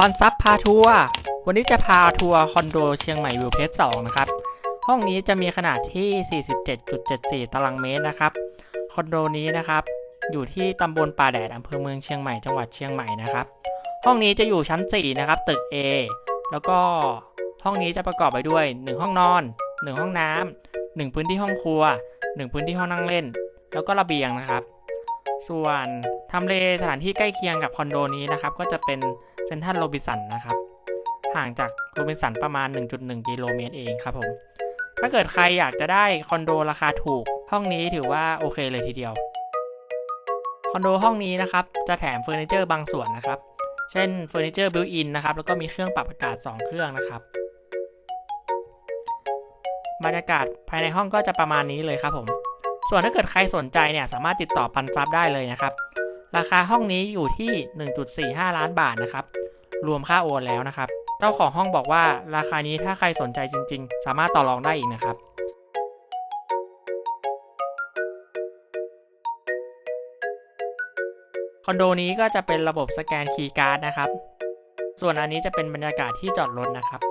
ปันซับพาทัวร์ วันนี้จะพาทัวร์คอนโดเชียงใหม่วิวเพชร2นะครับ ห้องนี้จะมีขนาดที่ 47.74 ตารางเมตรนะครับ คอนโดนี้นะครับ อยู่ที่ตำบลป่าแดดอำเภอเมืองเชียงใหม่ จังหวัดเชียงใหม่นะครับ ห้องนี้จะอยู่ชั้น 4 นะครับ ตึก A แล้วก็ห้องนี้จะประกอบไปด้วย 1 ห้องนอน 1 ห้องน้ำ 1 พื้นที่ห้องครัว 1 พื้นที่ห้องนั่งเล่น แล้วก็ระเบียงนะครับ ส่วนทำเลสถานที่ใกล้เคียงกับคอนโดนี้นะครับ ก็จะเป็น เซนทรัลโรบินสันนะครับ ห่างจากโรบินสันประมาณ 1.1 กิโลเมตรเองครับผม ถ้าเกิดใครอยากจะได้คอนโดราคาถูก ห้องนี้ถือว่าโอเคเลยทีเดียว คอนโดห้องนี้นะครับ จะแถมเฟอร์นิเจอร์บางส่วนนะครับ เช่นเฟอร์นิเจอร์บิวอินนะครับ แล้วก็มีเครื่องปรับอากาศ 2 เครื่องนะครับ บรรยากาศภายในห้องก็จะประมาณนี้เลยครับผม ส่วนถ้าเกิดใครสนใจเนี่ยสามารถติดต่อปันซับได้เลยนะครับ ราคาห้องนี้อยู่ที่ 1.45 ล้านบาทนะครับ รวมค่าโอนแล้วนะครับ เจ้าของห้องบอกว่าราคานี้ถ้าใครสนใจจริง ๆ สามารถต่อรองได้อีกนะครับคอนโดนี้ก็จะเป็นระบบสแกนคีย์การ์ดนะครับ ส่วนอันนี้จะเป็นบรรยากาศที่จอดรถนะครับ